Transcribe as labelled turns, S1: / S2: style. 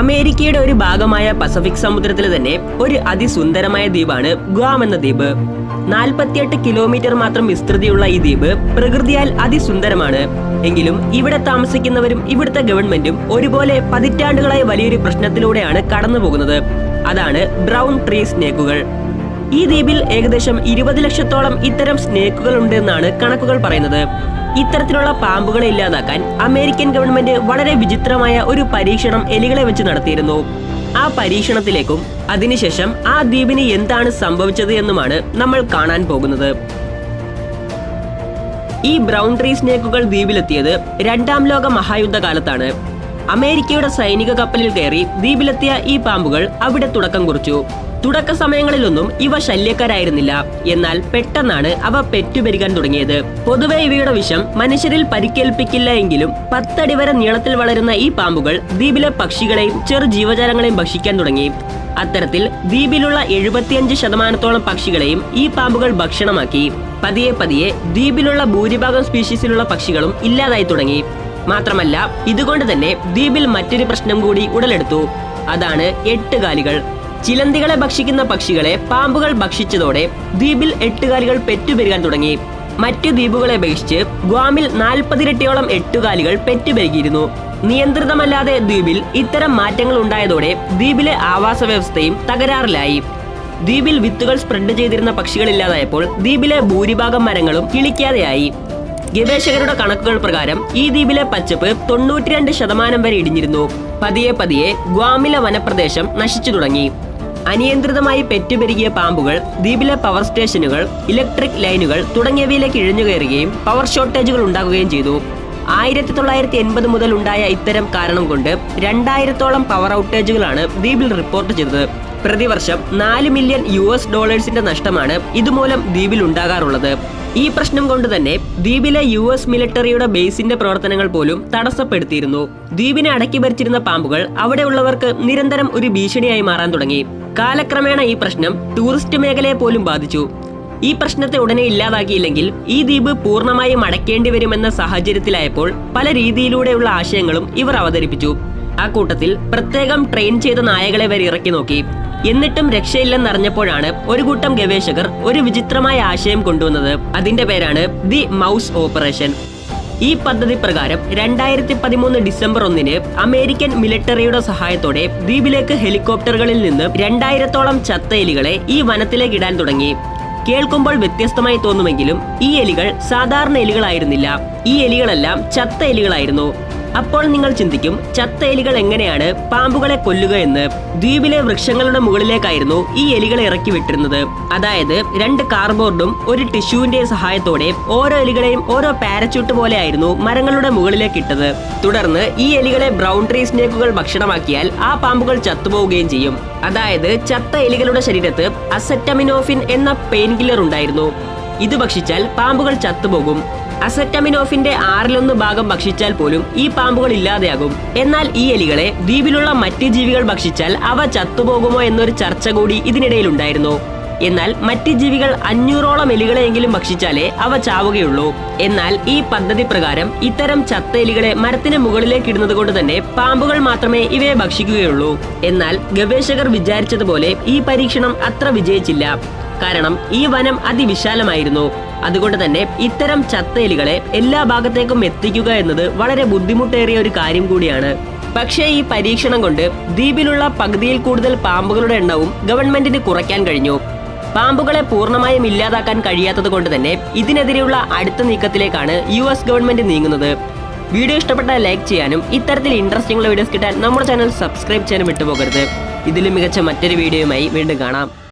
S1: അമേരിക്കയുടെ ഒരു ഭാഗമായ പസഫിക് സമുദ്രത്തിൽ തന്നെ ഒരു അതിസുന്ദരമായ ദ്വീപാണ് ഗുവാം എന്ന ദ്വീപ്. നാൽപ്പത്തിയെട്ട് കിലോമീറ്റർ മാത്രം വിസ്തൃതിയുള്ള ഈ ദ്വീപ് പ്രകൃതിയാൽ അതിസുന്ദരമാണ്. എങ്കിലും ഇവിടെ താമസിക്കുന്നവരും ഇവിടുത്തെ ഗവൺമെന്റും ഒരുപോലെ പതിറ്റാണ്ടുകളായി വലിയൊരു പ്രശ്നത്തിലൂടെയാണ് കടന്നുപോകുന്നത്. അതാണ് ബ്രൗൺ ട്രീ സ്നേക്കുകൾ. ഈ ദ്വീപിൽ ഏകദേശം ഇരുപത് ലക്ഷത്തോളം ഇത്തരം സ്നേക്കുകൾ ഉണ്ടെന്നാണ് കണക്കുകൾ പറയുന്നത്. ഇത്തരത്തിലുള്ള പാമ്പുകളെ ഇല്ലാതാക്കാൻ അമേരിക്കൻ ഗവൺമെന്റ് വളരെ വിചിത്രമായ ഒരു പരീക്ഷണം എലികളെ വെച്ച് നടത്തിയിരുന്നു. ആ പരീക്ഷണത്തിലേക്കും അതിനുശേഷം ആ ദ്വീപിന് എന്താണ് സംഭവിച്ചത് എന്നുമാണ് നമ്മൾ കാണാൻ പോകുന്നത്. ഈ ബ്രൗൺ ട്രീ സ്നേക്കുകൾ ദ്വീപിലെത്തിയത് രണ്ടാം ലോക മഹായുദ്ധ കാലത്താണ് അമേരിക്കയുടെ സൈനിക കപ്പലിൽ കയറി ദ്വീപിലെത്തിയ ഈ പാമ്പുകൾ അവിടെ തുടക്കം കുറിച്ചു. തുടക്ക സമയങ്ങളിലൊന്നും ഇവ ശല്യക്കാരായിരുന്നില്ല. എന്നാൽ പെട്ടെന്നാണ് അവ പെറ്റുപെരുകാൻ തുടങ്ങിയത്. പൊതുവെ ഇവയുടെ വിഷം മനുഷ്യരിൽ പരിക്കേൽപ്പിക്കില്ല എങ്കിലും പത്തടി വരെ നീളത്തിൽ വളരുന്ന ഈ പാമ്പുകൾ ദ്വീപിലെ പക്ഷികളെയും ചെറു ജീവജാലങ്ങളെയും ഭക്ഷിക്കാൻ തുടങ്ങി. അത്തരത്തിൽ ദ്വീപിലുള്ള എഴുപത്തിയഞ്ച് ശതമാനത്തോളം പക്ഷികളെയും ഈ പാമ്പുകൾ ഭക്ഷണമാക്കി. പതിയെ പതിയെ ദ്വീപിലുള്ള ഭൂരിഭാഗം സ്പീഷീസിലുള്ള പക്ഷികളും ഇല്ലാതായി തുടങ്ങി. മാത്രമല്ല ഇതുകൊണ്ട് തന്നെ ദ്വീപിൽ മറ്റൊരു പ്രശ്നം കൂടി ഉടലെടുത്തു. അതാണ് എട്ടുകാലികൾ. ചിലന്തികളെ ഭക്ഷിക്കുന്ന പക്ഷികളെ പാമ്പുകൾ ഭക്ഷിച്ചതോടെ ദ്വീപിൽ എട്ടുകാലികൾ പെറ്റുപെരുകാൻ തുടങ്ങി. മറ്റു ദ്വീപുകളെ അപേക്ഷിച്ച് ഗ്വാമിൽ നാൽപ്പതിരട്ടിയോളം എട്ടുകാലികൾ പെറ്റുപെരുകിയിരുന്നു. നിയന്ത്രിതമല്ലാതെ ദ്വീപിൽ ഇത്തരം മാറ്റങ്ങൾ ഉണ്ടായതോടെ ദ്വീപിലെ ആവാസ വ്യവസ്ഥയും തകരാറിലായി. ദ്വീപിൽ വിത്തുകൾ സ്പ്രെഡ് ചെയ്തിരുന്ന പക്ഷികളില്ലാതായപ്പോൾ ദ്വീപിലെ ഭൂരിഭാഗം മരങ്ങളും കിളിക്കാതെയായി. ഗവേഷകരുടെ കണക്കുകൾ പ്രകാരം ഈ ദ്വീപിലെ പച്ചപ്പ് തൊണ്ണൂറ്റിരണ്ട് ശതമാനം വരെ ഇടിഞ്ഞിരുന്നു. പതിയെ പതിയെ ഗ്വാമിലെ വനപ്രദേശം നശിച്ചു തുടങ്ങി. അനിയന്ത്രിതമായി പെറ്റുപെരുകിയ പാമ്പുകൾ ദ്വീപിലെ പവർ സ്റ്റേഷനുകൾ ഇലക്ട്രിക് ലൈനുകൾ തുടങ്ങിയവയിലേക്ക് ഇഴഞ്ഞു കയറുകയും പവർ ഷോർട്ടേജുകൾ ഉണ്ടാകുകയും ചെയ്തു. ആയിരത്തി തൊള്ളായിരത്തി എൺപത് മുതൽ ഉണ്ടായ ഇത്തരം കാരണം കൊണ്ട് രണ്ടായിരത്തോളം പവർ ഔട്ടേജുകളാണ് ദ്വീപിൽ റിപ്പോർട്ട് ചെയ്തത്. പ്രതിവർഷം നാല് മില്യൺ യു എസ് ഡോളേഴ്സിന്റെ നഷ്ടമാണ് ഇതുമൂലം ദ്വീപിൽ ഉണ്ടാകാറുള്ളത്. ഈ പ്രശ്നം കൊണ്ട് തന്നെ ദ്വീപിലെ യു എസ് മിലിറ്ററിയുടെ ബേസിന്റെ പ്രവർത്തനങ്ങൾ പോലും തടസ്സപ്പെടുത്തിയിരുന്നു. ദ്വീപിനെ അടക്കി ഭരിച്ചിരുന്ന പാമ്പുകൾ അവിടെയുള്ളവർക്ക് നിരന്തരം ഒരു ഭീഷണിയായി മാറാൻ തുടങ്ങി. കാലക്രമേണ ഈ പ്രശ്നം ടൂറിസ്റ്റ് മേഖലയെ പോലും ബാധിച്ചു. ഈ പ്രശ്നത്തെ ഉടനെ ഇല്ലാതാക്കിയില്ലെങ്കിൽ ഈ ദ്വീപ് പൂർണമായും അടയ്ക്കേണ്ടി വരുമെന്ന സാഹചര്യത്തിലായപ്പോൾ പല രീതിയിലൂടെയുള്ള ആശയങ്ങളും ഇവർ അവതരിപ്പിച്ചു. ആ കൂട്ടത്തിൽ പ്രത്യേകം ട്രെയിൻ ചെയ്ത നായകളെ വരെ ഇറക്കി നോക്കി. എന്നിട്ടും രക്ഷയില്ലെന്നറിഞ്ഞപ്പോഴാണ് ഒരു കൂട്ടം ഗവേഷകർ ഒരു വിചിത്രമായ ആശയം കൊണ്ടുവന്നത്. അതിന്റെ പേരാണ് ദി മൗസ് ഓപ്പറേഷൻ. ഈ പദ്ധതി പ്രകാരം രണ്ടായിരത്തി പതിമൂന്ന് ഡിസംബർ ഒന്നിന് അമേരിക്കൻ മിലിറ്ററിയുടെ സഹായത്തോടെ ദ്വീപിലേക്ക് ഹെലികോപ്റ്ററുകളിൽ നിന്ന് രണ്ടായിരത്തോളം ചത്ത എലികളെ ഈ വനത്തിലേക്ക് ഇടാൻ തുടങ്ങി. കേൾക്കുമ്പോൾ വ്യത്യസ്തമായി തോന്നുമെങ്കിലും ഈ എലികൾ സാധാരണ എലികളായിരുന്നില്ല. ഈ എലികളെല്ലാം ചത്ത എലികളായിരുന്നു അപ്പോൾ നിങ്ങൾ ചിന്തിക്കും ചത്ത എലികൾ എങ്ങനെയാണ് പാമ്പുകളെ കൊല്ലുക എന്ന്. ദ്വീപിലെ വൃക്ഷങ്ങളുടെ മുകളിലേക്കായിരുന്നു ഈ എലികളെ ഇറക്കി വിട്ടിരുന്നത്. അതായത് രണ്ട് കാർബോർഡും ഒരു ടിഷ്യൂവിന്റെ സഹായത്തോടെ ഓരോ എലികളെയും ഓരോ പാരച്യൂട്ട് പോലെയായിരുന്നു മരങ്ങളുടെ മുകളിലേക്ക് ഇട്ടത്. തുടർന്ന് ഈ എലികളെ ബ്രൗൺ ട്രീ സ്നേക്കുകൾ ഭക്ഷണമാക്കിയാൽ ആ പാമ്പുകൾ ചത്തുപോവുകയും ചെയ്യും. അതായത് ചത്ത എലികളുടെ ശരീരത്ത് അസറ്റമിനോഫിൻ എന്ന പെയിൻ കില്ലർ ഉണ്ടായിരുന്നു. ഇത് ഭക്ഷിച്ചാൽ പാമ്പുകൾ ചത്തുപോകും. അസറ്റമിനോഫിന്റെ ആറിലൊന്ന് ഭാഗം ഭക്ഷിച്ചാൽ പോലും ഈ പാമ്പുകൾ ഇല്ലാതെയാകും. എന്നാൽ ഈ എലികളെ ദ്വീപിലുള്ള മറ്റ് ജീവികൾ ഭക്ഷിച്ചാൽ അവ ചത്തുപോകുമോ എന്നൊരു ചർച്ച കൂടി ഇതിനിടയിലുണ്ടായിരുന്നു. എന്നാൽ മറ്റ് ജീവികൾ അഞ്ഞൂറോളം എലികളെയെങ്കിലും ഭക്ഷിച്ചാലേ അവ ചാവുകയുള്ളൂ. എന്നാൽ ഈ പദ്ധതി പ്രകാരം ഇത്തരം ചത്ത എലികളെ മരത്തിന് മുകളിലേക്ക് ഇടുന്നത് കൊണ്ട് തന്നെ പാമ്പുകൾ മാത്രമേ ഇവയെ ഭക്ഷിക്കുകയുള്ളൂ. എന്നാൽ ഗവേഷകർ വിചാരിച്ചതുപോലെ ഈ പരീക്ഷണം അത്ര വിജയിച്ചില്ല. കാരണം ഈ വനം അതിവിശാലമായിരുന്നു. അതുകൊണ്ട് തന്നെ ഇത്തരം ചത്ത എലികളെ എല്ലാ ഭാഗത്തേക്കും എത്തിക്കുക എന്നത് വളരെ ബുദ്ധിമുട്ടേറിയ ഒരു കാര്യം കൂടിയാണ്. പക്ഷേ ഈ പരീക്ഷണം കൊണ്ട് ദ്വീപിലുള്ള പകുതിയിൽ കൂടുതൽ പാമ്പുകളുടെ എണ്ണവും ഗവൺമെന്റിന് കുറയ്ക്കാൻ കഴിഞ്ഞു. പാമ്പുകളെ പൂർണമായും ഇല്ലാതാക്കാൻ കഴിയാത്തത് കൊണ്ട് തന്നെ ഇതിനെതിരെയുള്ള അടുത്ത നീക്കത്തിലേക്കാണ് യു എസ് ഗവൺമെന്റ് നീങ്ങുന്നത്. വീഡിയോ ഇഷ്ടപ്പെട്ടാൽ ലൈക്ക് ചെയ്യാനും ഇത്തരത്തിൽ ഇൻട്രസ്റ്റിംഗ് ഉള്ള വീഡിയോസ് കിട്ടാൻ നമ്മുടെ ചാനൽ സബ്സ്ക്രൈബ് ചെയ്യാനും വിട്ടുപോകരുത്. ഇതിലും മികച്ച മറ്റൊരു വീഡിയോയുമായി വീണ്ടും കാണാം.